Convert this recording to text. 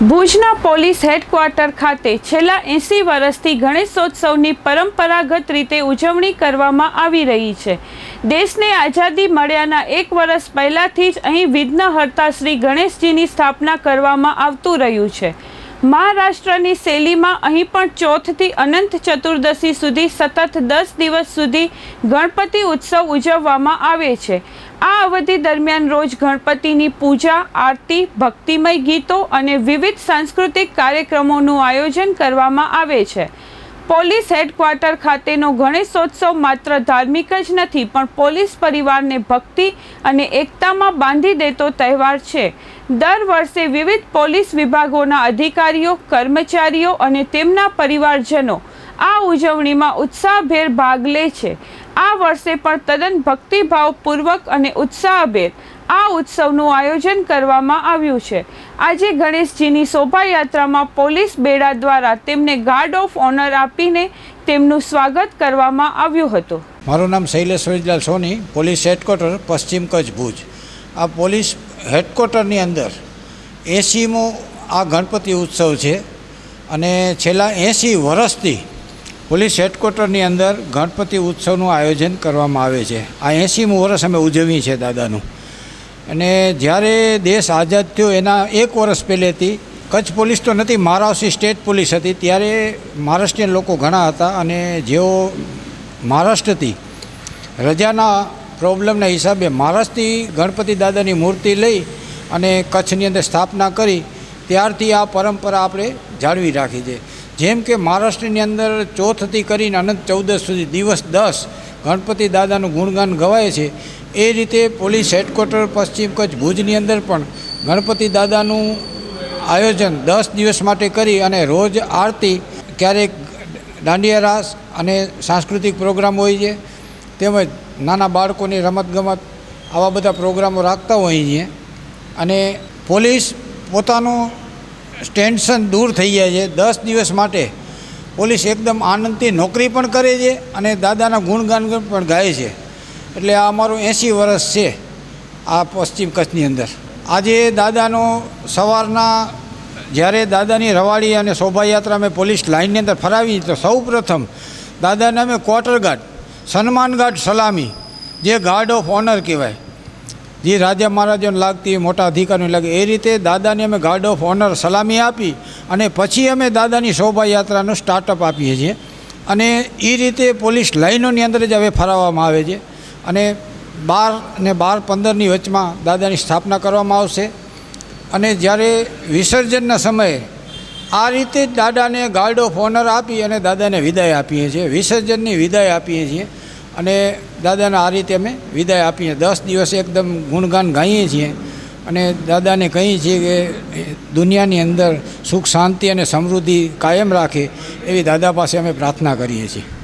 ભુજના police headquarter ખાતે છેલ્લા એંસી વર્ષથી ગણેશોત્સવની પરંપરાગત રીતે ઉજવણી કરવામાં આવી રહી છે. દેશને આઝાદી મળ્યાના એક વર્ષ પહેલાંથી જ અહીં વિઘ્નહર્તા શ્રી ગણેશજીની સ્થાપના કરવામાં આવતું રહ્યું છે. મહારાષ્ટ્રની શૈલીમાં અહીં પણ ચોથથી અનંત ચતુર્દશી સુધી સતત દસ દિવસ સુધી ગણપતિ ઉત્સવ ઉજવવામાં આવે છે. આ અવધિ દરમિયાન રોજ ગણપતિની પૂજા, આરતી, ભક્તિમય ગીતો અને વિવિધ સાંસ્કૃતિક કાર્યક્રમોનું આયોજન કરવામાં આવે છે. પોલીસ હેડક્વાર્ટર ખાતેનો ગણેશોત્સવ માત્ર ધાર્મિક જ નથી, પણ પોલીસ પરિવારને ભક્તિ અને એકતામાં બાંધી દેતો તહેવાર છે. દર વર્ષે વિવિધ પોલીસ વિભાગોના અધિકારીઓ, કર્મચારીઓ અને તેમના પરિવારજનો આ ઉજવણીમાં ઉત્સાહભેર ભાગ લે છે. આ વર્ષે પણ તદ્દન ભક્તિભાવપૂર્વક અને ઉત્સાહભેર આ ઉત્સવનું આયોજન કરવામાં આવ્યું છે. આજે ગણેશજીની શોભાયાત્રામાં પોલીસ બેડા દ્વારા તેમને ગાર્ડ ઓફ ઓનર આપીને તેમનું સ્વાગત કરવામાં આવ્યું હતું. મારું નામ શૈલેષ વૈજલાલ સોની, પોલીસ હેડક્વાર્ટર, પશ્ચિમ કચ્છ ભુજ. આ પોલીસ હેડક્વાર્ટરની અંદર એંસીમો આ ગણપતિ ઉત્સવ છે અને છેલ્લા એંસી વર્ષથી પોલીસ હેડક્વાર્ટરની અંદર ગણપતિ ઉત્સવનું આયોજન કરવામાં આવે છે. આ એંસીમું વર્ષ અમે ઉજવીએ છીએ દાદાનું. અને જ્યારે દેશ આઝાદ થયો, એના એક વર્ષ પહેલેથી કચ્છ પોલીસ તો નથી મહારાષ્ટ્રની સ્ટેટ પોલીસ હતી. ત્યારે મહારાષ્ટ્રીયન લોકો ઘણા હતા અને જેઓ મહારાષ્ટ્રથી રજાના પ્રોબ્લેમના હિસાબે મહારાષ્ટ્રથી ગણપતિ દાદાની મૂર્તિ લઈ અને કચ્છની અંદર સ્થાપના કરી, ત્યારથી આ પરંપરા આપણે જાળવી રાખી છે. જેમ કે મહારાષ્ટ્રની અંદર ચોથથી કરીને અનંત ચૌદસ સુધી દિવસ દસ ગણપતિ દાદાનું ગુણગાન ગવાય છે, એ રીતે પોલીસ હેડક્વાર્ટર પશ્ચિમ કચ્છ ભુજની અંદર પણ ગણપતિ દાદાનું આયોજન દસ દિવસ માટે કરી અને રોજ આરતી ક્યારેક દાંડિયા રાસ અને સાંસ્કૃતિક પ્રોગ્રામ હોય છે, તેમજ નાના બાળકોની રમતગમત આવા બધા પ્રોગ્રામો રાખતા હોઈએ અને પોલીસ પોતાનું ટેન્શન દૂર થઈ જાય છે દસ દિવસ માટે. પોલીસ એકદમ આનંદથી નોકરી પણ કરે છે અને દાદાના ગુણગાન પણ ગાય છે. એટલે આ અમારું એંસી વર્ષ છે આ પશ્ચિમ કચ્છની અંદર. આજે દાદાનો સવારના જ્યારે દાદાની રવાડી અને શોભાયાત્રા અમે પોલીસ લાઇનની અંદર ફરાવી તો સૌ પ્રથમ દાદાને અમે ક્વાર્ટર ગાર્ડ, સન્માન ગાર્ડ સલામી, જે ગાર્ડ ઓફ ઓનર કહેવાય. જે રાજા મહારાજાને લાગતી હોય, મોટા અધિકારીને લાગે એ રીતે દાદાને અમે ગાર્ડ ઓફ ઓનર સલામી આપી અને પછી અમે દાદાની શોભાયાત્રાનું સ્ટાર્ટઅપ આપીએ છીએ. અને એ રીતે પોલીસ લાઇનોની અંદર જ હવે ફરાવવામાં આવે છે. અને બાર ને બાર પંદરની વચમાં દાદાની સ્થાપના કરવામાં આવશે. અને જ્યારે વિસર્જનના સમયે આ રીતે જ દાદાને ગાર્ડ ઓફ ઓનર આપી અને દાદાને વિદાય આપીએ છીએ. વિસર્જનની વિદાય આપીએ છીએ. અને દાદાને આ રીતે અમે વિદાય આપીએ. દસ દિવસ એકદમ ગુણગાન ગાઈએ છીએ અને દાદાને કહીએ છીએ કે દુનિયાની અંદર સુખ, શાંતિ અને સમૃદ્ધિ કાયમ રાખે એવી દાદા પાસે અમે પ્રાર્થના કરીએ છીએ.